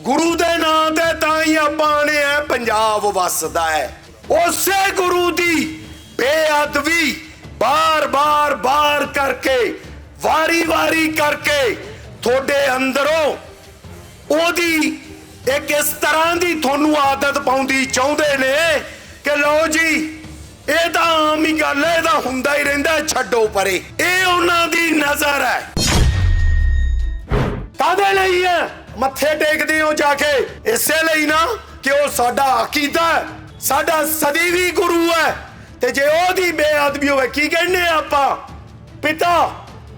ਗੁਰੂ ਦੇ ਨਾਂ ਤੇ ਤਾਂ ਹੀ ਆਪਾਂ ਨੇ ਇਹ ਪੰਜਾਬ ਵਸਦਾ ਹੈ। ਉਸੇ ਗੁਰੂ ਦੀ ਬੇਅਦਬੀ ਬਾਰ-ਬਾਰ, ਬਾਰ ਕਰਕੇ, ਵਾਰੀ-ਵਾਰੀ ਕਰਕੇ ਤੁਹਾਡੇ ਅੰਦਰੋਂ ਉਹਦੀ ਇੱਕ ਇਸ ਤਰ੍ਹਾਂ ਦੀ ਤੁਹਾਨੂੰ ਆਦਤ ਪਾਉਂਦੀ ਚਾਹੁੰਦੇ ਨੇ ਕਿ ਲਓ ਜੀ, ਇਹ ਤਾਂ ਆਮ ਹੀ ਗੱਲ ਹੈ, ਇਹ ਤਾਂ ਹੁੰਦਾ ਹੀ ਰਹਿੰਦਾ, ਛੱਡੋ ਪਰੇ। ਇਹ ਉਹਨਾਂ ਦੀ ਨਜ਼ਰ ਹੈ। ਕਾਦੇ ਲਈ ਹੈ? ਮੱਥੇ ਟੇਕਦੇ ਹੋ ਜਾ ਕੇ। ਇਸੇ ਲਈ ਨਾ ਕਿ ਉਹ ਸਾਡਾ ਅਕੀਦਾ ਹੈ, ਸਾਡਾ ਸਦੀਵੀ ਗੁਰੂ ਹੈ। ਤੇ ਜੇ ਉਹਦੀ ਬੇਅਦਬੀ ਹੋਵੇ, ਕੀ ਕਹਿੰਦੇ ਆਪਾਂ? ਪਿਤਾ,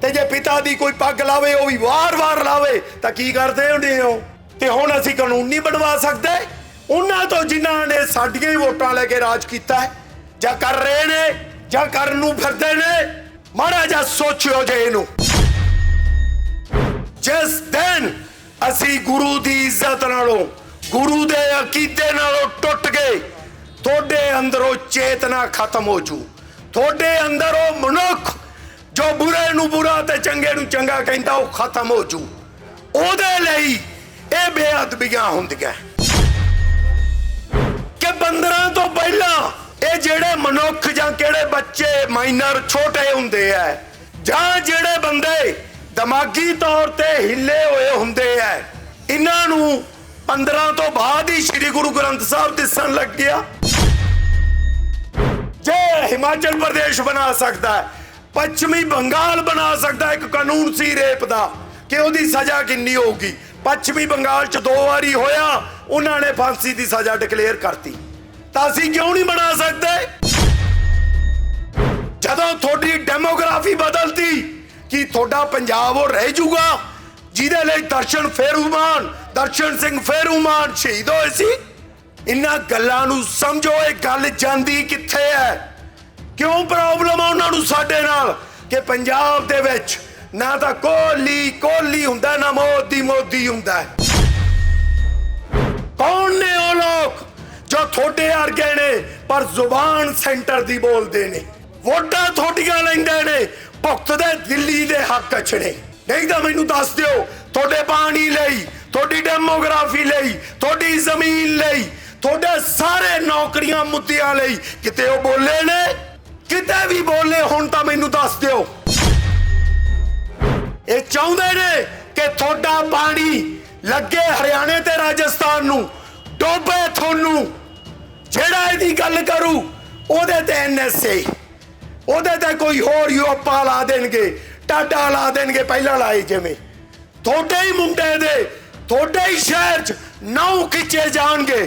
ਤੇ ਜੇ ਪਿਤਾ ਦੀ ਕੋਈ ਪੱਗ ਲਾਵੇ, ਉਹ ਵੀ ਵਾਰ-ਵਾਰ ਲਾਵੇ, ਤਾਂ ਕੀ ਕਰਦੇ ਹੁੰਦੇ ਹੋ? ਤੇ ਹੁਣ ਅਸੀਂ ਕਾਨੂੰਨ ਨਹੀਂ ਬਣਵਾ ਸਕਦੇ। ਉਹਨਾਂ ਤੋਂ ਜਿਨ੍ਹਾਂ ਨੇ ਸਾਡੀਆਂ ਹੀ ਵੋਟਾਂ ਲੈ ਕੇ ਰਾਜ ਕੀਤਾ ਹੈ, ਜਾਂ ਕਰ ਰਹੇ ਨੇ, ਜਾਂ ਕਰਨ ਨੂੰ ਫਿਰਦੇ ਨੇ, ਮਾੜਾ ਜਿਹਾ ਸੋਚਿਓ ਜੇ ਇਹਨੂੰ। ਜਿਸ ਦਿਨ ਅਸੀਂ ਗੁਰੂ ਦੀ ਇੱਜ਼ਤ ਨਾਲੋਂ, ਗੁਰੂ ਦੇ ਅਕੀਦੇ ਨਾਲੋਂ ਟੁੱਟ ਗਏ। ਤੁਹਾਡੇ ਅੰਦਰੋਂ ਚੇਤਨਾ ਖਤਮ ਹੋ ਜੂ। ਤੁਹਾਡੇ ਅੰਦਰ ਉਹ ਮਨੁੱਖ ਜੋ ਬੁਰੇ ਨੂੰ ਬੁਰਾ ਤੇ ਚੰਗੇ ਨੂੰ ਚੰਗਾ ਕਹਿੰਦਾ, ਉਹ ਖਤਮ ਹੋ ਜੂ। ਉਹਦੇ ਲਈ ਇਹ ਬੇਅਦਬੀਆਂ ਹੁੰਦੀਆਂ। ਕਿ ਬੰਦਰਾਂ ਤੋਂ ਪਹਿਲਾਂ ਇਹ ਜਿਹੜੇ ਮਨੁੱਖ ਜਾਂ ਕਿਹੜੇ ਬੱਚੇ ਮਾਈਨਰ ਛੋਟੇ ਹੁੰਦੇ ਐ ਜਾਂ ਜਿਹੜੇ ਬੰਦੇ ਦਿਮਾਗੀ ਤੌਰ ਤੇ ਹਿੱਲੇ ਹੋਏ ਹੁੰਦੇ ਐ ਇਹਨਾਂ ਨੂੰ 15 ਤੋਂ ਬਾਅਦ ਹੀ ਸ੍ਰੀ ਗੁਰੂ ਗ੍ਰੰਥ ਸਾਹਿਬ ਦਿਸਣ ਲੱਗ ਗਿਆ। ਜੇ ਹਿਮਾਚਲ ਪ੍ਰਦੇਸ਼ ਬਣਾ ਸਕਦਾ ਹੈ, ਪੱਛਮੀ ਬੰਗਾਲ ਬਣਾ ਸਕਦਾ ਇੱਕ ਕਾਨੂੰਨ ਸੀ ਰੇਪ ਦਾ, ਕਿ ਉਹਦੀ ਸਜ਼ਾ ਕਿੰਨੀ ਹੋਊਗੀ? ਪੱਛਮੀ ਬੰਗਾਲ ਚ ਦੋ ਵਾਰੀ ਹੋਇਆ, ਉਹਨਾਂ ਨੇ ਫਾਂਸੀ ਦੀ ਸਜ਼ਾ ਡਿਕਲੇਅਰ ਕਰਤੀ। ਤਾਂ ਅਸੀਂ ਕਿਉਂ ਨਹੀਂ ਬਣਾ ਸਕਦੇ? ਜਦੋਂ ਤੁਹਾਡੀ ਡੈਮੋਗ੍ਰਾਫੀ ਬਦਲਤੀ ਕੀ ਤੁਹਾਡਾ ਪੰਜਾਬ ਉਹ ਰਹਿ ਜਾਊਗਾ ਜਿਹਦੇ ਲਈ ਦਰਸ਼ਨ ਫੇਰੂਮਾਨ ਦਰਸ਼ਨ ਸਿੰਘ ਫੇਰੂਮਾਨ ਸ਼ਹੀਦ ਹੋਏ ਸੀ। ਇਹਨਾਂ ਗੱਲਾਂ ਨੂੰ ਸਮਝੋ, ਇਹ ਗੱਲ ਜਾਂਦੀ ਕਿੱਥੇ ਹੈ? ਕਿਉਂ ਪ੍ਰੋਬਲਮ ਆ ਉਹਨਾਂ ਨੂੰ ਸਾਡੇ ਨਾਲ? ਕਿ ਪੰਜਾਬ ਦੇ ਵਿੱਚ ਨਾ ਤਾਂ ਕੋਹਲੀ ਕੋਹਲੀ ਹੁੰਦਾ, ਨਾ ਮੋਦੀ ਮੋਦੀ ਹੁੰਦਾ ਕੌਣ ਨੇ ਉਹ ਲੋਕ ਜੋ ਤੁਹਾਡੇ ਅਰਗੇ ਨੇ, ਪਰ ਜ਼ੁਬਾਨ ਸੈਂਟਰ ਦੀ ਬੋਲਦੇ ਨੇ? ਵੋਟਾਂ ਤੁਹਾਡੀਆਂ ਲੈਂਦੇ ਨੇ ਭੁਗਤ ਦੇ ਦਿੱਲੀ ਦੇ ਹੱਕ ਅਛੜੇ ਨਹੀਂ ਤਾਂ ਮੈਨੂੰ ਦੱਸ ਦਿਓ, ਤੁਹਾਡੇ ਪਾਣੀ ਲਈ, ਤੁਹਾਡੀ ਡੈਮੋਗ੍ਰਾਫੀ ਲਈ, ਤੁਹਾਡੀ ਜ਼ਮੀਨ ਲਈ, ਤੁਹਾਡੇ ਸਾਰੇ ਨੌਕਰੀਆਂ ਮੁੱਦਿਆਂ ਲਈ ਕਿਤੇ ਉਹ ਬੋਲੇ ਨੇ? ਕਿਤੇ ਵੀ ਬੋਲੇ, ਹੁਣ ਤਾਂ ਮੈਨੂੰ ਦੱਸ ਦਿਓ। ਇਹ ਚਾਹੁੰਦੇ ਨੇ ਕਿ ਤੁਹਾਡਾ ਪਾਣੀ ਲੱਗੇ ਹਰਿਆਣੇ ਤੇ ਰਾਜਸਥਾਨ ਨੂੰ, ਡੋਬੇ ਤੁਹਾਨੂੰ। ਜਿਹੜਾ ਇਹਦੀ ਗੱਲ ਕਰੂ, ਉਹਦੇ ਤੇ ਐਨਐਸਏ ਉਹਦੇ ਤੇ ਕੋਈ ਹੋਰ ਯੂਪਾ ਲਾ ਦੇਣਗੇ, ਟਾਟਾ ਲਾ ਦੇਣਗੇ ਪਹਿਲਾਂ ਲਾਏ ਜਿਵੇਂ। ਤੁਹਾਡੇ ਹੀ ਮੁੰਡੇ ਦੇ, ਤੁਹਾਡੇ ਹੀ ਸ਼ਹਿਰ 'ਚ ਨੌ ਖਿੱਚੇ ਜਾਣਗੇ।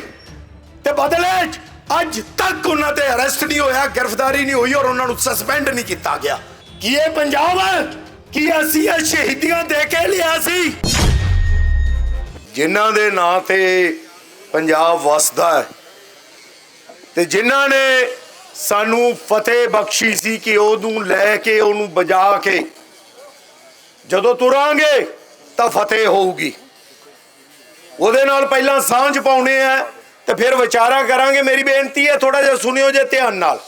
ਤੇ ਬਦਲੇ 'ਚ ਅੱਜ ਤੱਕ ਉਹਨਾਂ ਤੇ ਅਰੈਸਟ ਨਹੀਂ ਹੋਇਆ, ਗ੍ਰਿਫਤਾਰੀ ਨਹੀਂ ਹੋਈ ਔਰ ਉਹਨਾਂ ਨੂੰ ਸਸਪੈਂਡ ਨਹੀਂ ਕੀਤਾ ਗਿਆ। ਕੀ ਇਹ ਪੰਜਾਬ ਹੈ ਕੀ ਅਸੀਂ ਇਹ ਸ਼ਹੀਦੀਆਂ ਦੇ ਕੇ ਲਿਆ ਸੀ? ਜਿਨ੍ਹਾਂ ਦੇ ਨਾਂ ਤੇ ਪੰਜਾਬ ਵਸਦਾ ਹੈ, ਤੇ ਜਿਨ੍ਹਾਂ ਨੇ ਸਾਨੂੰ ਫਤਿਹ ਬਖਸ਼ੀ ਸੀ ਕਿ ਉਹਨੂੰ ਲੈ ਕੇ, ਉਹਨੂੰ ਬਜਾ ਕੇ। ਜਦੋਂ ਤੁਰਾਂਗੇ ਤਾਂ ਫਤਿਹ ਹੋਊਗੀ। ਉਹਦੇ ਨਾਲ ਪਹਿਲਾਂ ਸਾਂਝ ਪਾਉਣੇ ਆ ਤੇ ਫਿਰ ਵਿਚਾਰਾ ਕਰਾਂਗੇ। ਮੇਰੀ ਬੇਨਤੀ ਹੈ ਥੋੜਾ ਜਿਹਾ ਸੁਣਿਓ ਜੇ ਧਿਆਨ ਨਾਲ।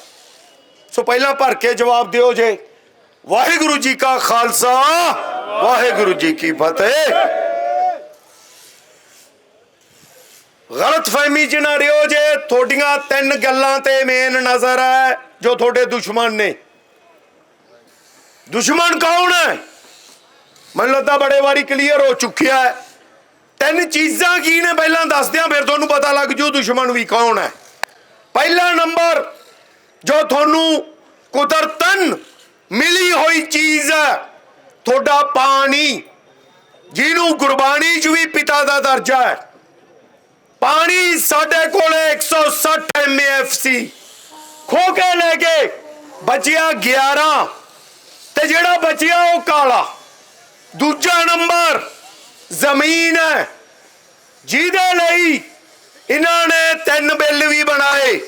ਸੋ ਪਹਿਲਾਂ ਭਰ ਕੇ ਜਵਾਬ ਦਿਓ ਜੇ। ਵਾਹਿਗੁਰੂ ਜੀ ਕਾ ਖਾਲਸਾ, ਵਾਹਿਗੁਰੂ ਜੀ ਕੀ ਫਤਿਹ। ਗਲਤ ਫਹਿਮੀ ਚ ਨਾ ਰਿਓ ਜੇ, ਤੁਹਾਡੀਆਂ ਤਿੰਨ ਗੱਲਾਂ ਤੇ ਮੇਨ ਨਜ਼ਰ ਹੈ, ਜੋ ਤੁਹਾਡੇ ਦੁਸ਼ਮਣ ਨੇ। ਦੁਸ਼ਮਣ ਕੌਣ ਹੈ? ਮੈਨੂੰ ਲੱਗਦਾ ਬੜੇ ਵਾਰੀ ਕਲੀਅਰ ਹੋ ਚੁੱਕਿਆ ਹੈ। ਤਿੰਨ ਚੀਜ਼ਾਂ ਕੀ ਨੇ ਪਹਿਲਾਂ ਦੱਸਦਿਆਂ, ਫਿਰ ਤੁਹਾਨੂੰ ਪਤਾ ਲੱਗ ਜੂ ਦੁਸ਼ਮਣ ਵੀ ਕੌਣ ਹੈ। ਪਹਿਲਾ ਨੰਬਰ, ਜੋ ਤੁਹਾਨੂੰ ਕੁਦਰਤਨ ਮਿਲੀ ਹੋਈ ਚੀਜ਼ ਹੈ, ਤੁਹਾਡਾ ਪਾਣੀ, ਜਿਹਨੂੰ ਗੁਰਬਾਣੀ 'ਚ ਵੀ ਪਿਤਾ ਦਾ ਦਰਜਾ ਹੈ। ਪਾਣੀ ਸਾਡੇ ਕੋਲੇ 160 ਐਮਐਫਸੀ ਖੋ ਕੇ ਲੈ ਕੇ ਬਚਿਆ 11 ਤੇ ਜਿਹੜਾ ਬਚਿਆ ਉਹ ਕਾਲਾ। ਦੂਜਾ ਨੰਬਰ ਜ਼ਮੀਨ ਹੈ। ਜਿਹਦੇ ਲਈ ਇਹਨਾਂ ਨੇ ਤਿੰਨ ਬਿੱਲ ਵੀ ਬਣਾਏ।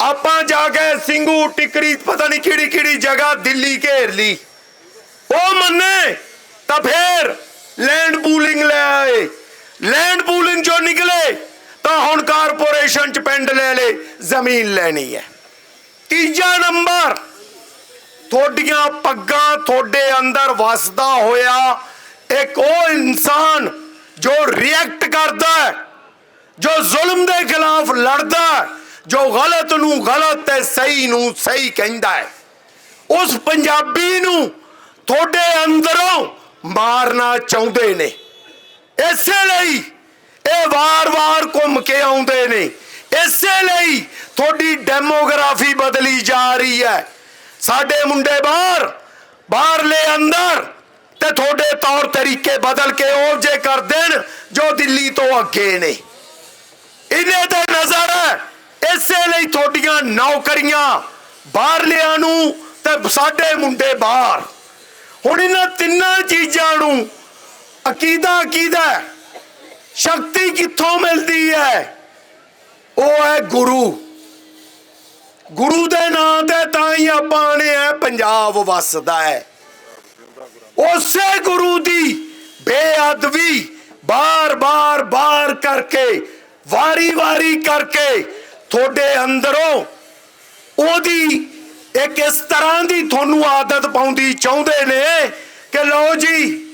ਆਪਾਂ ਜਾ ਕੇ ਸਿੰਘੂ ਟਿਕਰੀ, ਪਤਾ ਨਹੀਂ ਕਿਹੜੀ ਕਿਹੜੀ ਜਗ੍ਹਾ ਦਿੱਲੀ ਘੇਰ ਲਈ। ਉਹ ਮੰਨੇ, ਤਾਂ ਫੇਰ ਲੈਂਡ ਪੂਲਿੰਗ ਲੈ ਆਏ। ਲੈਂਡ ਪੂਲਿੰਗ ਚੋਂ ਨਿਕਲੇ। ਤਾਂ ਹੁਣ ਕਾਰਪੋਰੇਸ਼ਨ ਚ ਪਿੰਡ ਲੈ ਲੈ ਜ਼ਮੀਨ ਲੈਣੀ ਹੈ। ਤੀਜਾ ਨੰਬਰ ਤੁਹਾਡੀਆਂ ਪੱਗਾਂ ਤੁਹਾਡੇ ਅੰਦਰ ਵਸਦਾ ਹੋਇਆ ਇੱਕ ਉਹ ਇਨਸਾਨ ਜੋ ਰਿਐਕਟ ਕਰਦਾ ਹੈ ਜੋ ਜ਼ੁਲਮ ਦੇ ਖਿਲਾਫ ਲੜਦਾ ਹੈ, ਜੋ ਗਲਤ ਨੂੰ ਗਲਤ ਤੇ ਸਹੀ ਨੂੰ ਸਹੀ ਕਹਿੰਦਾ ਹੈ। ਉਸ ਪੰਜਾਬੀ ਨੂੰ ਤੁਹਾਡੇ ਅੰਦਰੋਂ ਮਾਰਨਾ ਚਾਹੁੰਦੇ ਨੇ। ਇਸੇ ਲਈ ਇਹ ਵਾਰ-ਵਾਰ ਘੁੰਮ ਕੇ ਆਉਂਦੇ ਨੇ। ਇਸੇ ਲਈ ਤੁਹਾਡੀ ਡੈਮੋਗ੍ਰਾਫੀ ਬਦਲੀ ਜਾ ਰਹੀ ਹੈ। ਸਾਡੇ ਮੁੰਡੇ ਬਾਹਰ, ਬਾਹਰਲੇ ਅੰਦਰ ਤੇ ਤੁਹਾਡੇ ਤੌਰ ਤਰੀਕੇ ਬਦਲ ਕੇ ਉਹ ਜੇ ਕਰ ਦੇਣ, ਜੋ ਦਿੱਲੀ ਤੋਂ ਅੱਗੇ ਨੇ। ਇਹਨੇ ਤੇ ਨਜ਼ਰ ਹੈ, ਇਸੇ ਲਈ ਤੁਹਾਡੀਆਂ ਨੌਕਰੀਆਂ ਬਾਹਰਲਿਆਂ ਨੂੰ ਤੇ ਸਾਡੇ ਮੁੰਡੇ ਬਾਹਰ। ਹੁਣ ਇਹਨਾਂ ਤਿੰਨਾਂ ਚੀਜ਼ਾਂ ਨੂੰ ਅਕੀਦਾ ਅਕੀਦਾ ਸ਼ਕਤੀ ਕਿੱਥੋਂ ਮਿਲਦੀ ਹੈ? ਉਹ ਹੈ ਗੁਰੂ। ਗੁਰੂ ਦੇ ਨਾਂ ਤੇ ਤਾਂ ਹੀ ਆਪਾਂ ਨੇ ਹੈ ਪੰਜਾਬ ਵਸਦਾ ਹੈ। ਉਸੇ ਗੁਰੂ ਦੀ ਬੇਅਦਬੀ ਬਾਰ-ਬਾਰ, ਬਾਰ ਕਰਕੇ, ਵਾਰੀ-ਵਾਰੀ ਕਰਕੇ ਤੁਹਾਡੇ ਅੰਦਰੋਂ ਉਹਦੀ ਇੱਕ ਇਸ ਤਰ੍ਹਾਂ ਦੀ ਤੁਹਾਨੂੰ ਆਦਤ ਪਾਉਂਦੀ ਚਾਹੁੰਦੇ ਨੇ ਕਿ ਲਓ ਜੀ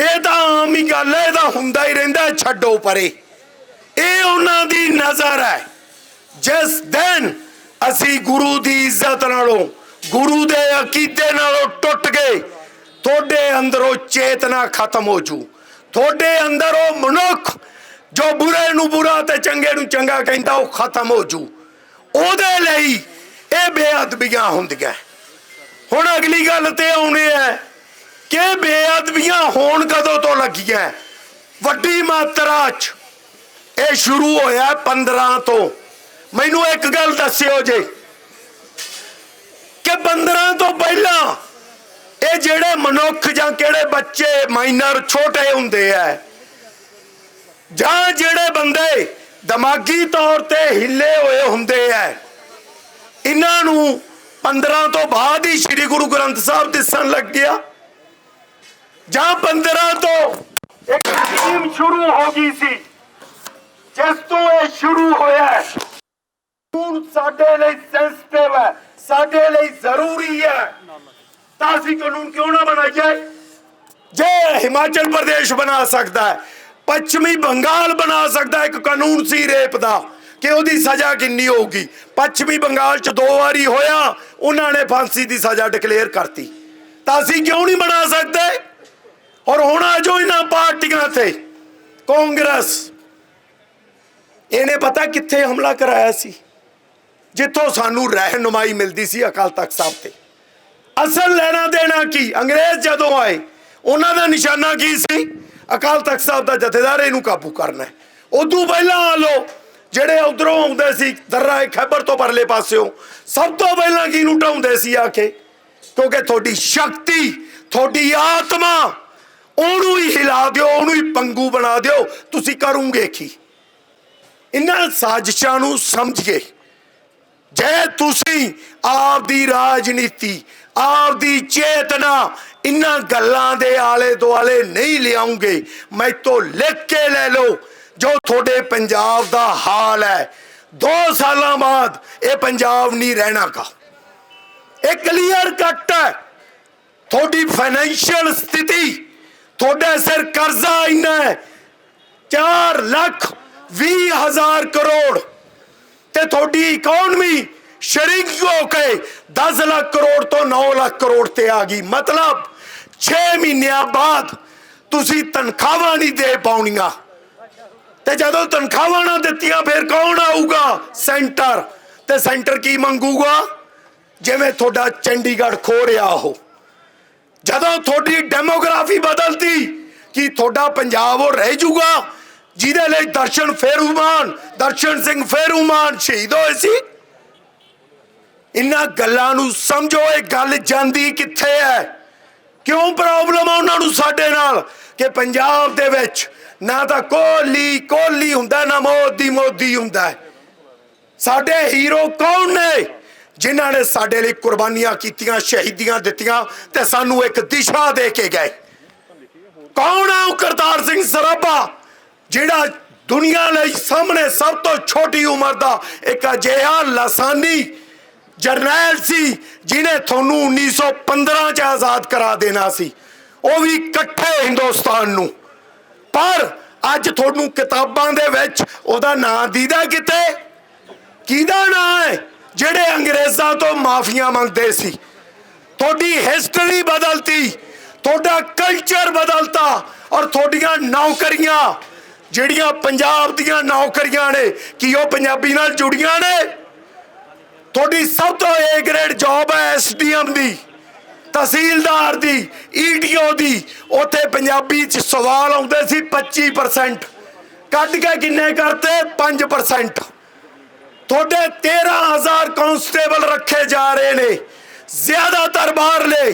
ਇਹ ਤਾਂ ਆਮ ਹੀ ਗੱਲ ਹੈ, ਇਹ ਤਾਂ ਹੁੰਦਾ ਹੀ ਰਹਿੰਦਾ ਛੱਡੋ ਪਰੇ। ਇਹ ਉਹਨਾਂ ਦੀ ਨਜ਼ਰ ਹੈ। ਜਿਸ ਦਿਨ ਅਸੀਂ ਗੁਰੂ ਦੀ ਇੱਜ਼ਤ ਨਾਲੋਂ, ਗੁਰੂ ਦੇ ਅਕੀਦੇ ਨਾਲੋਂ ਟੁੱਟ ਗਏ, ਤੁਹਾਡੇ ਅੰਦਰੋਂ ਚੇਤਨਾ ਖਤਮ ਹੋ ਜੂ। ਤੁਹਾਡੇ ਅੰਦਰ ਉਹ ਮਨੁੱਖ ਜੋ ਬੁਰੇ ਨੂੰ ਬੁਰਾ ਤੇ ਚੰਗੇ ਨੂੰ ਚੰਗਾ ਕਹਿੰਦਾ, ਉਹ ਖਤਮ ਹੋ ਜੂ। ਉਹਦੇ ਲਈ ਇਹ ਬੇਅਦਬੀਆਂ ਹੁੰਦੀਆਂ। ਹੁਣ ਅਗਲੀ ਗੱਲ ਤੇ ਆਉਣੀ ਹੈ ਕਿ ਬੇਅਦਬੀਆਂ ਹੋਣ ਕਦੋਂ ਤੋਂ ਲੱਗੀਆਂ? ਵੱਡੀ ਮਾਤਰਾ 'ਚ ਇਹ ਸ਼ੁਰੂ ਹੋਇਆ 15 ਤੋਂ। ਮੈਨੂੰ ਇੱਕ ਗੱਲ ਦੱਸਿਓ ਜੇ। ਕਿ 15 ਤੋਂ ਪਹਿਲਾਂ ਇਹ ਜਿਹੜੇ ਮਨੁੱਖ ਜਾਂ ਕਿਹੜੇ ਬੱਚੇ ਮਾਈਨਰ ਛੋਟੇ ਹੁੰਦੇ ਆ, ਜਾਂ ਜਿਹੜੇ ਬੰਦੇ ਦਿਮਾਗੀ ਤੌਰ ਤੇ ਹਿੱਲੇ ਹੋਏ ਹੁੰਦੇ ਆ, ਇਹਨਾਂ ਨੂੰ 15 ਤੋਂ ਬਾਅਦ ਹੀ ਸ੍ਰੀ ਗੁਰੂ ਗ੍ਰੰਥ ਸਾਹਿਬ ਦਿਸਣ ਲੱਗ ਗਿਆ। ਜਾਂ 15 ਤੋਂ। ਇੱਕ ਸਕੀਮ ਸ਼ੁਰੂ ਹੋ ਗਈ ਸੀ ਜਿਸ ਤੋਂ ਇਹ ਸ਼ੁਰੂ ਹੋਇਆ ਹੈ। ਕਾਨੂੰਨ ਸਾਡੇ ਲਈ ਸੈਂਸਿਟਿਵ ਹੈ ਸਾਡੇ ਲਈ ਜ਼ਰੂਰੀ ਹੈ। ਤਾਂ ਅਸੀਂ ਕਾਨੂੰਨ ਕਿਉਂ ਨਾ ਬਣਾਈਏ? ਜੇ ਹਿਮਾਚਲ ਪ੍ਰਦੇਸ਼ ਬਣਾ ਸਕਦਾ ਹੈ ਪੱਛਮੀ ਬੰਗਾਲ ਬਣਾ ਸਕਦਾ ਇੱਕ ਕਾਨੂੰਨ ਸੀ ਰੇਪ ਦਾ ਕਿ ਉਹਦੀ ਸਜ਼ਾ ਕਿੰਨੀ ਹੋਊਗੀ। ਪੱਛਮੀ ਬੰਗਾਲ ਚ ਦੋ ਵਾਰੀ ਹੋਇਆ ਉਹਨਾਂ ਨੇ ਫਾਂਸੀ ਦੀ ਸਜ਼ਾ ਡਿਕਲੇਅਰ ਕਰਤੀ। ਤਾਂ ਅਸੀਂ ਕਿਉਂ ਨਹੀਂ ਬਣਾ ਸਕਦੇ? ਔਰ ਹੁਣ ਆ ਜੋ ਇਹਨਾਂ ਪਾਰਟੀਆਂ ਤੇ। ਕਾਂਗਰਸ। ਇਹਨੇ ਪਤਾ ਕਿੱਥੇ ਹਮਲਾ ਕਰਾਇਆ ਸੀ? ਜਿੱਥੋਂ ਸਾਨੂੰ ਰਹਿਨੁਮਾਈ ਮਿਲਦੀ ਸੀ ਅਕਾਲ ਤਖਤ ਸਾਹਿਬ ਤੇ। ਅਸਲ ਲੈਣਾ ਦੇਣਾ ਕੀ? ਅੰਗਰੇਜ਼ ਜਦੋਂ ਆਏ, ਉਹਨਾਂ ਦਾ ਨਿਸ਼ਾਨਾ ਕੀ ਸੀ? ਅਕਾਲ ਤਖਤ ਸਾਹਿਬ ਦਾ ਜਥੇਦਾਰ ਇਹਨੂੰ ਕਾਬੂ ਕਰਨਾ ਹੈ। ਉਦੋਂ ਪਹਿਲਾਂ ਆ ਲੋ ਜਿਹੜੇ ਉਧਰੋਂ ਆਉਂਦੇ ਸੀ, ਦਰਰਾ ਖੈਬਰ ਤੋਂ ਪਰਲੇ ਪਾਸਿਓਂ, ਸਭ ਤੋਂ ਪਹਿਲਾਂ ਕਿਹਨੂੰ ਢਾਉਂਦੇ ਸੀ ਆ ਕੇ? ਕਿਉਂਕਿ ਤੁਹਾਡੀ ਸ਼ਕਤੀ, ਤੁਹਾਡੀ ਆਤਮਾ ਉਹਨੂੰ ਹੀ ਹਿਲਾ ਦਿਓ, ਉਹਨੂੰ ਹੀ ਪੰਗੂ ਬਣਾ ਦਿਓ। ਤੁਸੀਂ ਕਰੋਗੇ ਕੀ? ਇਹਨਾਂ ਸਾਜ਼ਿਸ਼ਾਂ ਨੂੰ ਸਮਝੀਏ। ਜੇ ਤੁਸੀਂ ਆਪ ਦੀ ਰਾਜਨੀਤੀ ਆਪ ਦੀ ਚੇਤਨਾ ਇਨ੍ਹਾਂ ਗੱਲਾਂ ਦੇ ਆਲੇ ਦੁਆਲੇ ਨਹੀਂ ਲਿਆਉਂਗੇ, ਮੈਥੋਂ ਲਿਖ ਕੇ ਲੈ ਲਓ ਜੋ ਤੁਹਾਡੇ ਪੰਜਾਬ ਦਾ ਹਾਲ ਹੈ। 2 ਸਾਲਾਂ ਬਾਅਦ ਇਹ ਪੰਜਾਬ ਨਹੀਂ ਰਹਿਣਾ ਰਹਿਣਾਗਾ। ਇਹ ਕਲੀਅਰ ਕੱਟ ਹੈ। ਤੁਹਾਡੀ ਫਾਈਨੈਂਸ਼ੀਅਲ ਸਥਿਤੀ ਤੁਹਾਡੇ ਸਿਰ ਕਰਜ਼ਾ ਇੰਨਾ ਹੈ। 4 ਲੱਖ 20 ਹਜ਼ਾਰ ਕਰੋੜ। ਤੇ ਤੁਹਾਡੀ ਇਕਨੋਮੀ ਸ਼ਰਿੰਕ ਹੋ ਕੇ 10 ਲੱਖ ਕਰੋੜ ਤੋਂ 9 ਲੱਖ ਕਰੋੜ ਤੇ ਆ ਗਈ। ਮਤਲਬ 6 ਮਹੀਨਿਆਂ ਬਾਅਦ ਤੁਸੀਂ ਤਨਖਾਹਾਂ ਨਹੀਂ ਦੇ ਪਾਉਣੀਆਂ। ਤੇ ਜਦੋਂ ਤਨਖਾਹਾਂ ਨਾ ਦਿੱਤੀਆਂ, ਫਿਰ ਕੌਣ ਆਊਗਾ? ਸੈਂਟਰ। ਤੇ ਸੈਂਟਰ ਕੀ ਮੰਗੂਗਾ? ਜਿਵੇਂ ਤੁਹਾਡਾ ਚੰਡੀਗੜ੍ਹ ਖੋ ਰਿਹਾ ਉਹ। ਜਦੋਂ ਤੁਹਾਡੀ ਡੈਮੋਗ੍ਰਾਫੀ ਬਦਲਦੀ, ਕੀ ਤੁਹਾਡਾ ਪੰਜਾਬ ਉਹ ਰਹਿ ਜੂਗਾ ਜਿਹਦੇ ਲਈ ਦਰਸ਼ਨ ਫੇਰੂਮਾਨ ਦਰਸ਼ਨ ਸਿੰਘ ਫੇਰੂਮਾਨ ਸ਼ਹੀਦ ਹੋਏ ਸੀ। ਇਹਨਾਂ ਗੱਲਾਂ ਨੂੰ ਸਮਝੋ, ਇਹ ਗੱਲ ਜਾਂਦੀ ਕਿੱਥੇ ਹੈ? ਕਿਉਂ ਪ੍ਰੋਬਲਮ ਆ ਉਹਨਾਂ ਨੂੰ ਸਾਡੇ ਨਾਲ? ਕਿ ਪੰਜਾਬ ਦੇ ਵਿੱਚ ਨਾ ਤਾਂ ਕੋਹਲੀ ਕੋਹਲੀ ਹੁੰਦਾ, ਨਾ ਮੋਦੀ ਮੋਦੀ ਹੁੰਦਾ ਸਾਡੇ ਹੀਰੋ ਕੌਣ ਨੇ? ਜਿਨ੍ਹਾਂ ਨੇ ਸਾਡੇ ਲਈ ਕੁਰਬਾਨੀਆਂ ਕੀਤੀਆਂ, ਸ਼ਹੀਦੀਆਂ ਦਿੱਤੀਆਂ ਤੇ ਸਾਨੂੰ ਇੱਕ ਦਿਸ਼ਾ ਦੇ ਕੇ ਗਏ। ਕੌਣ ਹੈ ਉਹ ਕਰਤਾਰ ਸਿੰਘ ਸਰਾਭਾ, ਜਿਹੜਾ ਦੁਨੀਆ ਲਈ ਸਾਹਮਣੇ ਸਭ ਤੋਂ ਛੋਟੀ ਉਮਰ ਦਾ ਇੱਕ ਅਜਿਹਾ ਲਸਾਨੀ ਜਰਨੈਲ ਸੀ, ਜਿਹਨੇ ਤੁਹਾਨੂੰ 1915 ਚ ਆਜ਼ਾਦ ਕਰਾ ਦੇਣਾ ਸੀ। ਉਹ ਵੀ ਇਕੱਠੇ ਹਿੰਦੁਸਤਾਨ ਨੂੰ। ਪਰ ਅੱਜ ਤੁਹਾਨੂੰ ਕਿਤਾਬਾਂ ਦੇ ਵਿੱਚ ਉਹਦਾ ਨਾਂ ਦੀਦਾ ਕਿਤੇ? ਕਿਹਦਾ ਨਾਂ ਹੈ? ਜਿਹੜੇ ਅੰਗਰੇਜ਼ਾਂ ਤੋਂ ਮਾਫੀਆਂ ਮੰਗਦੇ ਸੀ, ਤੁਹਾਡੀ ਹਿਸਟਰੀ ਬਦਲਤੀ, ਤੁਹਾਡਾ ਕਲਚਰ ਬਦਲਤਾ ਔਰ ਤੁਹਾਡੀਆਂ ਨੌਕਰੀਆਂ, ਜਿਹੜੀਆਂ ਪੰਜਾਬ ਦੀਆਂ ਨੌਕਰੀਆਂ ਨੇ, ਕੀ ਉਹ ਪੰਜਾਬੀ ਨਾਲ ਜੁੜੀਆਂ ਨੇ? ਤੁਹਾਡੀ ਸਭ ਤੋਂ ਏ ਗ੍ਰੇਡ ਜੌਬ ਹੈ ਐਸਡੀਐਮ ਦੀ, ਤਹਿਸੀਲਦਾਰ ਦੀ ਈਡੀਓ ਦੀ, ਉੱਥੇ ਪੰਜਾਬੀ ਚ ਸਵਾਲ ਆਉਂਦੇ ਸੀ 25% ਕੱਢ ਕੇ ਕਿੰਨੇ ਕਰਤੇ? 5% ਤੁਹਾਡੇ 13000 ਕਾਂਸਟੇਬਲ ਰੱਖੇ ਜਾ ਰਹੇ ਨੇ। ਜ਼ਿਆਦਾਤਰ ਬਾਹਰਲੇ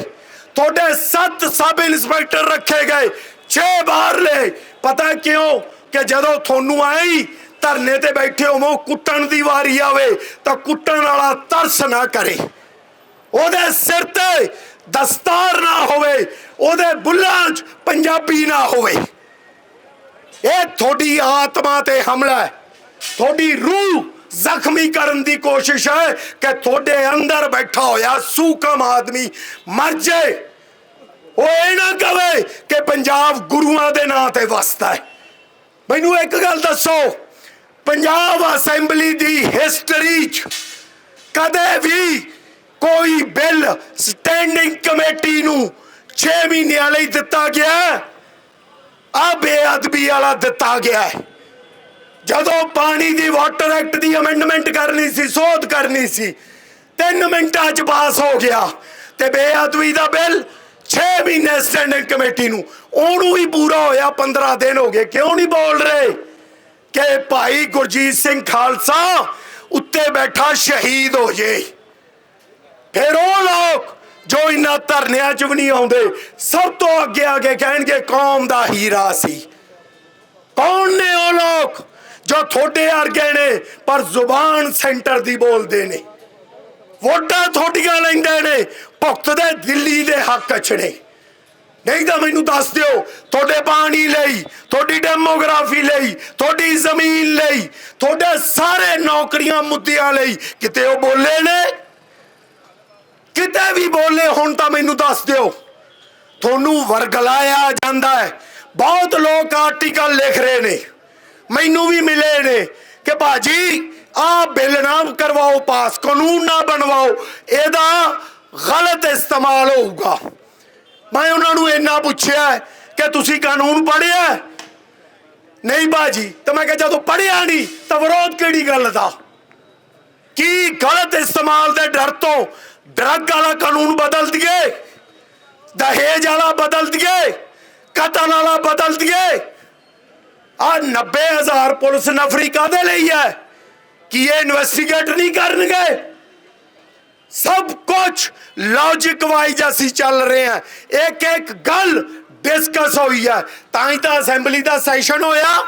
ਤੁਹਾਡੇ 7 ਸਬ ਇੰਸਪੈਕਟਰ ਰੱਖੇ ਗਏ। 6 ਬਾਹਰਲੇ ਪਤਾ ਕਿਉਂ ਕਿ ਜਦੋਂ ਤੁਹਾਨੂੰ ਆਈ ਧਰਨੇ ਤੇ ਬੈਠੇ ਹੋਵੋ ਕੁੱਟਣ ਦੀ ਵਾਰੀ ਆਵੇ, ਤਾਂ ਕੁੱਟਣ ਵਾਲਾ ਤਰਸ ਨਾ ਕਰੇ। ਉਹਦੇ ਸਿਰ ਤੇ ਦਸਤਾਰ ਨਾ ਹੋਵੇ, ਉਹਦੇ ਬੁੱਲਾਂ 'ਚ ਪੰਜਾਬੀ ਨਾ ਹੋਵੇ। ਇਹ ਤੁਹਾਡੀ ਆਤਮਾ ਤੇ ਹਮਲਾ ਹੈ। ਤੁਹਾਡੀ ਰੂਹ ਜ਼ਖਮੀ ਕਰਨ ਦੀ ਕੋਸ਼ਿਸ਼ ਹੈ ਕਿ ਤੁਹਾਡੇ ਅੰਦਰ ਬੈਠਾ ਹੋਇਆ ਸੂਕਮ ਆਦਮੀ ਮਰ ਜਾਏ ਉਹ ਇਹ ਨਾ ਕਵੇ ਕਿ ਪੰਜਾਬ ਗੁਰੂਆਂ ਦੇ ਨਾਂ ਤੇ ਵਸਦਾ ਹੈ। ਮੈਨੂੰ ਇੱਕ ਗੱਲ ਦੱਸੋ, ਪੰਜਾਬ ਅਸੈਂਬਲੀ ਦੀ ਹਿਸਟਰੀ 'ਚ ਕਦੇ ਵੀ ਕੋਈ ਬਿੱਲ ਸਟੈਂਡਿੰਗ ਕਮੇਟੀ ਨੂੰ 6 ਮਹੀਨਿਆਂ ਲਈ ਦਿੱਤਾ ਗਿਆ? ਆ ਬੇਅਦਬੀ ਵਾਲਾ ਦਿੱਤਾ ਗਿਆ ਹੈ। ਜਦੋਂ ਪਾਣੀ ਦੀ ਵਾਟਰ ਐਕਟ ਦੀ ਅਮੈਂਡਮੈਂਟ ਕਰਨੀ ਸੀ, ਸੋਧ ਕਰਨੀ ਸੀ 3 ਮਿੰਟਾਂ 'ਚ ਪਾਸ ਹੋ ਗਿਆ ਤੇ ਬੇਅਦਬੀ ਦਾ ਬਿੱਲ 6 ਮਹੀਨੇ ਸਟੈਂਡਿੰਗ ਕਮੇਟੀ ਨੂੰ। ਉਹਨੂੰ ਵੀ ਪੂਰਾ ਹੋਇਆ 15 ਦਿਨ ਹੋ ਗਏ। ਕਿਉਂ ਨਹੀਂ ਬੋਲ ਰਹੇ? ਕਿ ਭਾਈ ਗੁਰਜੀਤ ਸਿੰਘ ਖਾਲਸਾ ਉੱਤੇ ਬੈਠਾ ਸ਼ਹੀਦ ਹੋ ਜੇ। ਫਿਰ ਉਹ ਲੋਕ ਜੋ ਇਨ੍ਹਾਂ ਧਰਨਿਆਂ 'ਚ ਵੀ ਨਹੀਂ ਆਉਂਦੇ, ਸਭ ਤੋਂ ਅੱਗੇ ਆ ਕੇ ਕਹਿਣਗੇ, ਕੌਮ ਦਾ ਹੀਰਾ ਸੀ। ਕੌਣ ਨੇ ਉਹ ਲੋਕ? ਜੋ ਤੁਹਾਡੇ ਵਰਗੇ ਨੇ, ਪਰ ਜ਼ੁਬਾਨ ਸੈਂਟਰ ਦੀ ਬੋਲਦੇ ਨੇ। ਵੋਟਾਂ ਤੁਹਾਡੀਆਂ ਲੈਂਦੇ ਨੇ, ਭੁਗਤਦੇ ਦਿੱਲੀ ਦੇ ਹੱਕ 'ਚ ਨੇ। ਨਹੀਂ ਤਾਂ ਮੈਨੂੰ ਦੱਸ ਦਿਓ, ਤੁਹਾਡੇ ਪਾਣੀ ਲਈ, ਤੁਹਾਡੀ ਡੈਮੋਗ੍ਰਾਫੀ ਲਈ, ਤੁਹਾਡੀ ਜ਼ਮੀਨ ਲਈ, ਤੁਹਾਡੇ ਸਾਰੇ ਨੌਕਰੀਆਂ ਮੁੱਦਿਆਂ ਲਈ ਕਿਤੇ ਉਹ ਬੋਲੇ ਨੇ? ਕਿਤੇ ਵੀ ਬੋਲੇ ਹੁਣ ਤਾਂ ਮੈਨੂੰ ਦੱਸ ਦਿਓ। ਤੁਹਾਨੂੰ ਵਰਗਲਾਇਆ ਜਾਂਦਾ ਹੈ। ਬਹੁਤ ਲੋਕ ਆਰਟੀਕਲ ਲਿਖ ਰਹੇ ਨੇ। ਮੈਨੂੰ ਵੀ ਮਿਲੇ ਨੇ ਕਿ ਬਾਜੀ ਆ ਬਿੱਲ ਨਾ ਕਰਵਾਓ, ਪਾਸ ਕਾਨੂੰਨ ਨਾ ਬਣਵਾਓ, ਇਹਦਾ ਗਲਤ ਇਸਤੇਮਾਲ ਹੋਊਗਾ। ਮੈਂ ਉਹਨਾਂ ਨੂੰ ਇੰਨਾ ਪੁੱਛਿਆ ਕਿ ਤੁਸੀਂ ਕਾਨੂੰਨ ਪੜ੍ਹਿਆ? ਨਹੀਂ ਬਾਜੀ ਤਾਂ ਮੈਂ ਕਿਹਾ ਜਦੋਂ ਪੜ੍ਹਿਆ ਨਹੀਂ, ਤਾਂ ਵਿਰੋਧ ਕਿਹੜੀ ਗੱਲ ਦਾ? ਕੀ ਗਲਤ ਇਸਤੇਮਾਲ ਦੇ ਡਰ ਤੋਂ ਡਰੱਗ ਵਾਲਾ ਕਾਨੂੰਨ ਬਦਲ ਦਈਏ? ਦਹੇਜ ਵਾਲਾ ਬਦਲ ਦਈਏ? ਕਤਲ ਵਾਲਾ ਬਦਲ ਦਈਏ? ਆ 90000 ਪੁਲਿਸ ਨਫਰੀ ਕਾਦੇ ਲਈ ਹੈ? ਕੀ ਇਹ ਇਨਵੈਸਟੀਗੇਟ ਨਹੀਂ ਕਰਨਗੇ? ਸਭ ਕੁਝ ਲੌਜੀਕ ਵਾਈਜ਼ ਅਸੀਂ ਚੱਲ ਰਹੇ ਹਾਂ। ਇੱਕ ਇੱਕ ਗੱਲ ਡਿਸਕਸ ਹੋਈ ਹੈ। ਤਾਂ ਹੀ ਤਾਂ ਅਸੈਂਬਲੀ ਦਾ ਸੈਸ਼ਨ ਹੋਇਆ।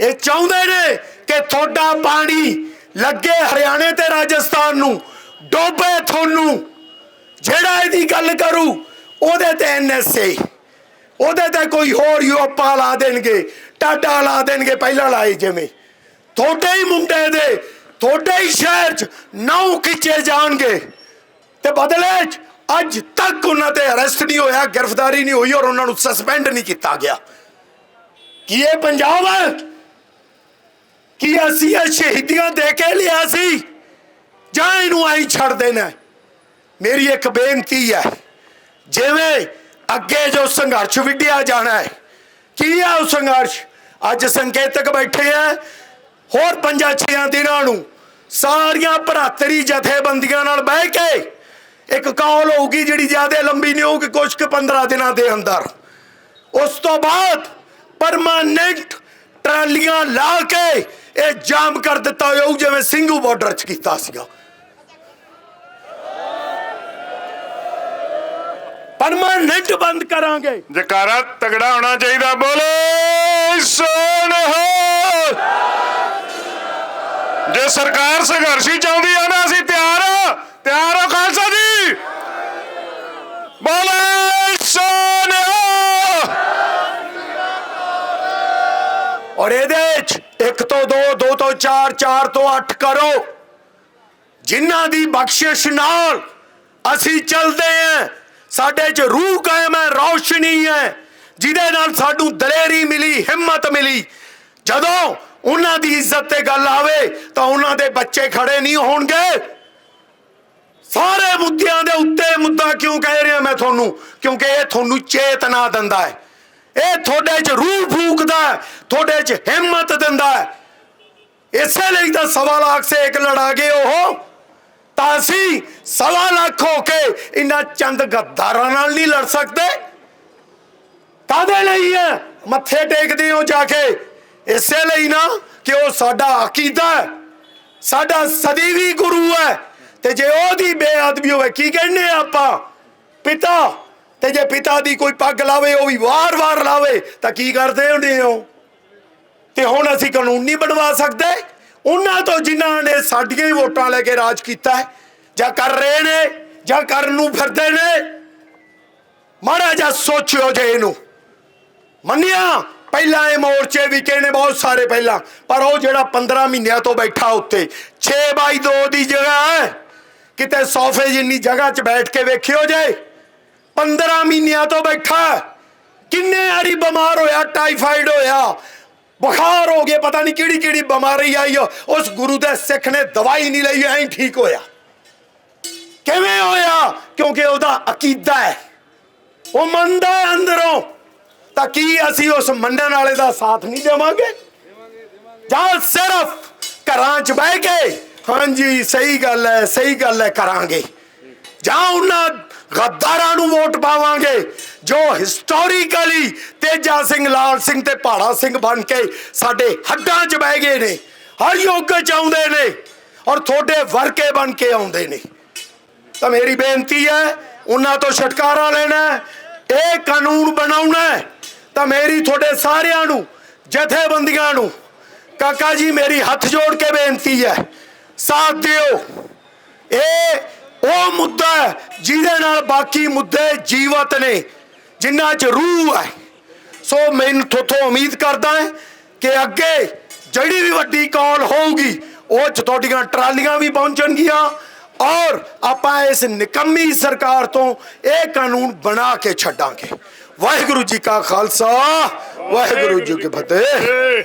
ਇਹ ਚਾਹੁੰਦੇ ਨੇ ਕਿ ਤੁਹਾਡਾ ਪਾਣੀ ਲੱਗੇ ਹਰਿਆਣੇ ਤੇ ਰਾਜਸਥਾਨ ਨੂੰ, ਡੋਬੇ ਤੁਹਾਨੂੰ। ਜਿਹੜਾ ਇਹਦੀ ਗੱਲ ਕਰੂ, ਉਹਦੇ ਤੇ ਐਨਐਸਏ ਉਹਦੇ ਤੇ ਕੋਈ ਹੋਰ ਯੂਪਾ ਲਾ ਦੇਣਗੇ, ਟਾਟਾ ਲਾ ਦੇਣਗੇ ਪਹਿਲਾਂ ਲਾਏ ਜਿਵੇਂ। ਤੁਹਾਡੇ ਹੀ ਮੁੰਡੇ ਦੇ, ਤੁਹਾਡੇ ਹੀ ਸ਼ਹਿਰ 'ਚ ਨੌ ਖਿੱਚੇ ਜਾਣਗੇ। ਤੇ ਬਦਲੇ 'ਚ ਅੱਜ ਤੱਕ ਉਹਨਾਂ ਤੇ ਅਰੈਸਟ ਨਹੀਂ ਹੋਇਆ, ਗ੍ਰਿਫਤਾਰੀ ਨਹੀਂ ਹੋਈ ਔਰ ਉਹਨਾਂ ਨੂੰ ਸਸਪੈਂਡ ਨਹੀਂ ਕੀਤਾ ਗਿਆ। ਕੀ ਇਹ ਪੰਜਾਬ ਹੈ ਕੀ ਅਸੀਂ ਇਹ ਸ਼ਹੀਦੀਆਂ ਦੇ ਕੇ ਲਿਆ ਸੀ? ਜਾਂ ਇਹਨੂੰ ਆਈ ਛੱਡ ਦੇਣਾ? ਮੇਰੀ ਇੱਕ ਬੇਨਤੀ ਹੈ, ਜਿਵੇਂ ਅੱਗੇ ਜੋ ਸੰਘਰਸ਼ ਵਿੱਢਿਆ ਜਾਣਾ ਹੈ, ਕੀ ਆ ਉਹ ਸੰਘਰਸ਼? ਅੱਜ ਸੰਕੇਤਕ ਬੈਠੇ ਆ, ਹੋਰ ਪੰਜਾਂ ਛੇਆਂ ਦਿਨਾਂ ਨੂੰ ਸਾਰੀਆਂ ਭਰਾਤਰੀ ਜਥੇਬੰਦੀਆਂ ਨਾਲ ਬਹਿ ਕੇ ਇੱਕ ਕਾਲ ਹੋਊਗੀ ਜਿਹੜੀ ਜ਼ਿਆਦਾ ਲੰਬੀ ਨਹੀਂ ਹੋਊਗੀ ਕੁਝ ਕੁ 15 ਦਿਨਾਂ ਦੇ ਅੰਦਰ। ਉਸ ਤੋਂ ਬਾਅਦ ਪਰਮਾਨੈਂਟ ਟਰਾਲੀਆਂ ਲਾ ਕੇ ਇਹ ਜਾਮ ਕਰ ਦਿੱਤਾ ਜਾਊ ਜਿਵੇਂ ਸਿੰਘੂ ਬਾਰਡਰ 'ਚ ਕੀਤਾ ਸੀਗਾ। ਪਰਮਾਨੈਂਟ ਬੰਦ ਕਰਾਂਗੇ। ਜਕਾਰਾ, ਤਗੜਾ ਹੋਣਾ ਚਾਹੀਦਾ, ਬੋਲੋ ਸੋਨ ਹੋ ਜੇ ਸਰਕਾਰ ਸੰਘਰਸ਼ੀ ਚਾਹੁੰਦੀ ਆ ਨਾ, ਅਸੀਂ ਤਿਆਰ ਆ। ਤਿਆਰ ਹੋ, ਖਾਲਸਾ ਜੀ। ਬੋਲੋ ਸੋਨ ਹੋ ਔਰ ਇਹਦੇ ਵਿੱਚ ਇੱਕ ਤੋਂ ਦੋ ਦੋ ਤੋਂ ਚਾਰ ਚਾਰ ਤੋਂ ਅੱਠ ਕਰੋ। ਜਿਨ੍ਹਾਂ ਦੀ ਬਖਸ਼ਿਸ਼ ਨਾਲ ਅਸੀਂ ਚੱਲਦੇ ਆਂ ਸਾਡੇ ਚ ਰੂਹ ਕਾਇਮ ਹੈ, ਰੌਸ਼ਨੀ ਹੈ। ਜਿਹਦੇ ਨਾਲ ਸਾਨੂੰ ਦਲੇਰੀ ਮਿਲੀ, ਹਿੰਮਤ ਮਿਲੀ। ਜਦੋਂ ਉਹਨਾਂ ਦੀ ਇੱਜ਼ਤ ਤੇ ਗੱਲ ਆਵੇ, ਤਾਂ ਉਹਨਾਂ ਦੇ ਬੱਚੇ ਖੜੇ ਨਹੀਂ ਹੋਣਗੇ। ਸਾਰੇ ਮੁੱਦਿਆਂ ਦੇ ਉੱਤੇ ਮੁੱਦਾ ਕਿਉਂ ਕਹਿ ਰਿਹਾ ਮੈਂ ਤੁਹਾਨੂੰ? ਕਿਉਂਕਿ ਇਹ ਤੁਹਾਨੂੰ ਚੇਤਨਾ ਦਿੰਦਾ ਹੈ। ਇਹ ਤੁਹਾਡੇ 'ਚ ਰੂਹ ਫੂਕਦਾ ਹੈ, ਤੁਹਾਡੇ 'ਚ ਹਿੰਮਤ ਦਿੰਦਾ ਹੈ। ਇਸੇ ਲਈ ਤਾਂ ਸਵਾ ਲੱਖ ਸੇ ਇੱਕ ਲੜਾ ਗਏ ਉਹ। ਤਾਂ ਅਸੀਂ ਸਵਾ ਲੱਖ ਹੋ ਕੇ ਇਹਨਾਂ ਚੰਦ ਗੱਦਾਰਾਂ ਨਾਲ ਨਹੀਂ ਲੜ ਸਕਦੇ। ਕਾਦੇ ਲਈ ਹੈ? ਮੱਥੇ ਟੇਕਦੇ ਹੋ ਜਾ ਕੇ। ਇਸੇ ਲਈ ਨਾ ਕਿ ਉਹ ਸਾਡਾ ਅਕੀਦਾ ਹੈ। ਸਾਡਾ ਸਦੀਵੀ ਗੁਰੂ ਹੈ। ਤੇ ਜੇ ਉਹਦੀ ਬੇਅਦਬੀ ਹੋਵੇ, ਕੀ ਕਹਿੰਦੇ ਆ ਆਪਾਂ? ਪਿਤਾ। ਤੇ ਜੇ ਪਿਤਾ ਦੀ ਕੋਈ ਪੱਗ ਲਾਵੇ, ਉਹ ਵੀ ਵਾਰ-ਵਾਰ ਲਾਵੇ, ਤਾਂ ਕੀ ਕਰਦੇ ਹੁੰਦੇ ਹੋ? ਤੇ ਹੁਣ ਅਸੀਂ ਕਾਨੂੰਨ ਨਹੀਂ ਬਣਵਾ ਸਕਦੇ। ਉਹਨਾਂ ਤੋਂ ਜਿਨ੍ਹਾਂ ਨੇ ਸਾਡੀਆਂ ਹੀ ਵੋਟਾਂ ਲੈ ਕੇ ਰਾਜ ਕੀਤਾ ਹੈ, ਜਾਂ ਕਰ ਰਹੇ ਨੇ, ਜਾਂ ਕਰਨ ਨੂੰ ਫਿਰਦੇ ਨੇ, ਮਾੜਾ ਜਿਹਾ ਸੋਚਿਓ ਜੇ ਇਹਨੂੰ। ਮੰਨਿਆ? ਪਹਿਲਾਂ ਇਹ ਮੋਰਚੇ ਵੀ ਨੇ ਬਹੁਤ ਸਾਰੇ ਪਹਿਲਾਂ, ਪਰ ਉਹ ਜਿਹੜਾ 15 ਮਹੀਨਿਆਂ ਤੋਂ ਬੈਠਾ ਉੱਤੇ 6 ਬਾਈ 2 ਦੀ ਜਗ੍ਹਾ ਹੈ। ਕਿਤੇ ਸੋਫੇ ਜਿੰਨੀ ਜਗ੍ਹਾ 'ਚ ਬੈਠ ਕੇ ਵੇਖਿਓ ਜੇ 15 ਮਹੀਨਿਆਂ ਤੋਂ ਬੈਠਾ ਕਿੰਨੇ ਵਾਰੀ ਬਿਮਾਰ ਹੋਇਆ ਟਾਈਫਾਈਡ ਹੋਇਆ ਬੁਖਾਰ ਹੋ ਗਿਆ ਪਤਾ ਨਹੀਂ ਕਿਹੜੀ ਕਿਹੜੀ ਬਿਮਾਰੀ ਆਈ ਆ, ਉਸ ਗੁਰੂ ਦੇ ਸਿੱਖ ਨੇ ਦਵਾਈ ਨਹੀਂ ਲਈ ਐਂ ਠੀਕ ਹੋਇਆ। ਕਿਵੇਂ ਹੋਇਆ? ਕਿਉਂਕਿ ਉਹਦਾ ਅਕੀਦਾ ਹੈ। ਉਹ ਮੰਨਦਾ ਅੰਦਰੋਂ। ਤਾਂ ਕੀ ਅਸੀਂ ਉਸ ਮੰਨਣ ਵਾਲੇ ਦਾ ਸਾਥ ਨਹੀਂ ਦੇਵਾਂਗੇ? ਜਾਂ ਸਿਰਫ ਘਰਾਂ 'ਚ ਬਹਿ ਕੇ ਹਾਂਜੀ ਸਹੀ ਗੱਲ ਹੈ ਸਹੀ ਗੱਲ ਹੈ ਕਰਾਂਗੇ। ਜਾਂ ਉਹਨਾਂ ਗੱਦਾਰਾਂ ਨੂੰ ਵੋਟ ਪਾਵਾਂਗੇ। ਜੋ ਹਿਸਟੋਰੀਕਲੀ ਤੇਜਾ ਸਿੰਘ, ਲਾਲ ਸਿੰਘ ਤੇ ਪਹਾੜਾ ਸਿੰਘ ਬਣ ਕੇ ਸਾਡੇ ਹੱਡਾਂ 'ਚ ਬਹਿ ਗਏ ਨੇ, ਹਰ ਯੁੱਗ 'ਚ ਆਉਂਦੇ ਨੇ ਔਰ ਤੁਹਾਡੇ ਵਰਕੇ ਬਣ ਕੇ ਆਉਂਦੇ ਨੇ। ਤਾਂ ਮੇਰੀ ਬੇਨਤੀ ਹੈ, ਉਹਨਾਂ ਤੋਂ ਛੁਟਕਾਰਾ ਲੈਣਾ ਇਹ ਕਾਨੂੰਨ ਬਣਾਉਣਾ ਤਾਂ ਮੇਰੀ ਤੁਹਾਡੇ ਸਾਰਿਆਂ ਨੂੰ, ਜਥੇਬੰਦੀਆਂ ਨੂੰ, ਕਾਕਾ ਜੀ ਮੇਰੀ ਹੱਥ ਜੋੜ ਕੇ ਬੇਨਤੀ ਹੈ, ਸਾਥ ਦਿਓ। ਇਹ ਹੈ ਜਿਹਦੇ ਨਾਲ ਬਾਕੀ ਮੁੱਦੇ ਜੀਵਤ ਨੇ, ਜਿਨ੍ਹਾਂ 'ਚ ਰੂਹ ਹੈ। ਸੋ ਮੈਨੂੰ ਤੁਹਾਥੋਂ ਉਮੀਦ ਕਰਦਾ ਹੈ ਕਿ ਅੱਗੇ ਜਿਹੜੀ ਵੀ ਵੱਡੀ ਕਾਲ ਹੋਊਗੀ, ਉਹ 'ਚ ਤੁਹਾਡੀਆਂ ਟਰਾਲੀਆਂ ਵੀ ਪਹੁੰਚਣਗੀਆਂ ਔਰ ਆਪਾਂ ਇਸ ਨਿਕੰਮੀ ਸਰਕਾਰ ਤੋਂ ਇਹ ਕਾਨੂੰਨ ਬਣਾ ਕੇ ਛੱਡਾਂਗੇ। ਵਾਹਿਗੁਰੂ ਜੀ ਕਾ ਖਾਲਸਾ, ਵਾਹਿਗੁਰੂ ਜੀ ਕੀ ਫਤਿਹ।